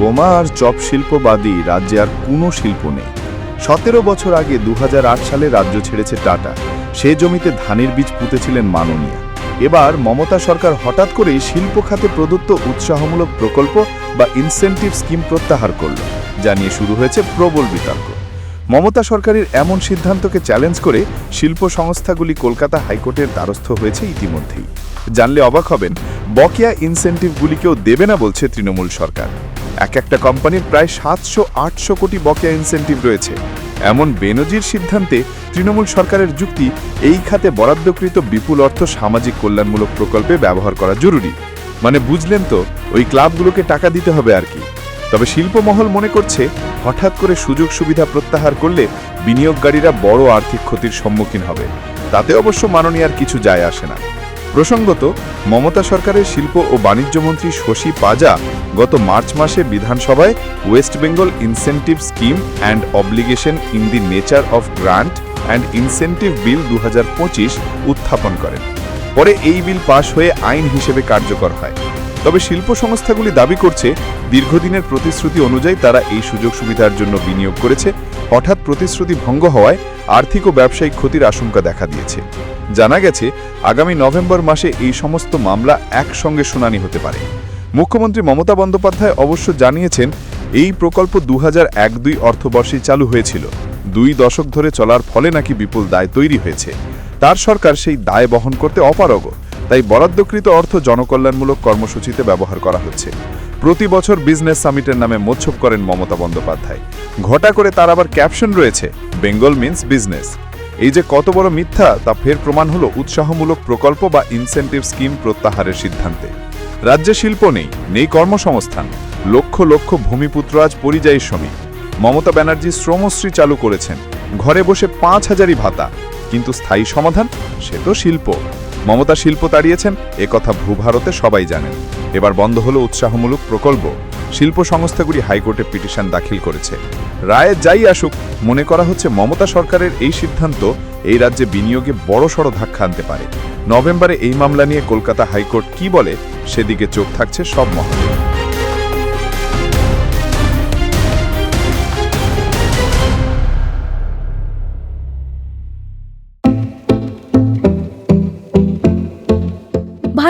বোমা আর চপ শিল্প বাদই রাজ্যে আর কোনো শিল্প নেই। সতেরো বছর আগে দু হাজার আট সালে রাজ্য ছেড়েছে টাটা। সে জমিতে ধানের বীজ পুঁতেছিলেন মাননীয়। এবার মমতা সরকার হঠাৎ করেই শিল্প খাতে প্রদত্ত উৎসাহমূলক প্রকল্প বা ইনসেন্টিভ স্কিম প্রত্যাহার করল, যা নিয়ে শুরু হয়েছে প্রবল বিতর্ক। মমতা সরকারের এমন সিদ্ধান্তকে চ্যালেঞ্জ করে শিল্প সংস্থাগুলি কলকাতা হাইকোর্টের দ্বারস্থ হয়েছে ইতিমধ্যেই। জানলে অবাক হবেন, বকেয়া ইনসেন্টিভগুলিকেও দেবে না বলছে তৃণমূল সরকার। এক একটা কোম্পানির প্রায় সাতশো, আটশো কোটি বকেয়া ইনসেন্টিভ রয়েছে। এমন বেনজির সিদ্ধান্তে তৃণমূল সরকারের যুক্তি, এই খাতে বরাদ্দকৃত বিপুল অর্থ সামাজিক কল্যাণমূলক প্রকল্পে ব্যবহার করা জরুরি। মানে বুঝলেন তো, ওই ক্লাবগুলোকে টাকা দিতে হবে আর কি। তবে শিল্পমহল মনে করছে, হঠাৎ করে সুযোগ সুবিধা প্রত্যাহার করলে বিনিয়োগকারীরা বড় আর্থিক ক্ষতির সম্মুখীন হবে। তাতে অবশ্য মাননীয়ার কিছু যায় আসে না। প্রসঙ্গত, মমতা সরকারের শিল্প ও বাণিজ্য মন্ত্রী শশী পাজা গত মার্চ মাসে বিধানসভায় West Bengal incentive scheme and obligation in the nature of grant and incentive bill দু হাজার পঁচিশ উত্থাপন করেন। পরে এই বিল পাশ হয়ে আইন হিসেবে কার্যকর হয়। তবে শিল্প সংস্থাগুলি দাবি করছে, দীর্ঘদিনের প্রতিশ্রুতি অনুযায়ী তারা এই সুযোগ সুবিধার জন্য বিনিয়োগ করেছে। হঠাৎ প্রতিশ্রুতি ভঙ্গ হওয়ায় আর্থিক ও ব্যবসায়িক ক্ষতির আশঙ্কা দেখা দিয়েছে। জানা গেছে, আগামী নভেম্বর মাসে এই সমস্ত মামলা একসঙ্গে শুনানি হতে পারে। মুখ্যমন্ত্রী মমতা বন্দ্যোপাধ্যায় অবশ্য জানিয়েছেন, এই প্রকল্প দু এক দুই অর্থবর্ষেই চালু হয়েছিল। দুই দশক ধরে চলার ফলে নাকি বিপুল দায় তৈরি হয়েছে। তার সরকার সেই দায় বহন করতে অপারগ। তাই বরাদ্দকৃত অর্থ জনকল্যাণমূলক কর্মসূচিতে ব্যবহার করা হচ্ছে। প্রতি বছর বিজনেস সামিটের নামে মোচ্ছব করেন মমতা বন্দ্যোপাধ্যায়। ঘটা করে তার আবার ক্যাপশন রয়েছে, বেঙ্গল মিন্স বিজনেস। এই যে কত বড় মিথ্যা, তা ফের প্রমাণ হলো উৎসাহমূলক প্রকল্প বা ইনসেন্টিভ স্কিম প্রত্যাহারের সিদ্ধান্তে। রাজ্যে শিল্প নেই নেই কর্মসংস্থান। লক্ষ লক্ষ ভূমিপুত্র আজ পরিযায়ী শ্রমিক। মমতা ব্যানার্জি শ্রমশ্রী চালু করেছেন। ঘরে বসে পাঁচ হাজারই ভাতা। কিন্তু স্থায়ী সমাধান? সে তো শিল্প। মমতা শিল্প তাড়িয়েছেন, এ কথা ভূভারতে সবাই জানেন। এবার বন্ধ হলো উৎসাহমূলক প্রকল্প। শিল্প সংস্থাগুলি হাইকোর্টে পিটিশন দাখিল করেছে। রায়ে যাই আসুক, মনে করা হচ্ছে মমতা সরকারের এই সিদ্ধান্ত এই রাজ্যে বিনিয়োগে বড়সড় ধাক্কা আনতে পারে। নভেম্বরে এই মামলা নিয়ে কলকাতা হাইকোর্ট কি বলে, সেদিকে চোখ থাকছে সব মহলে।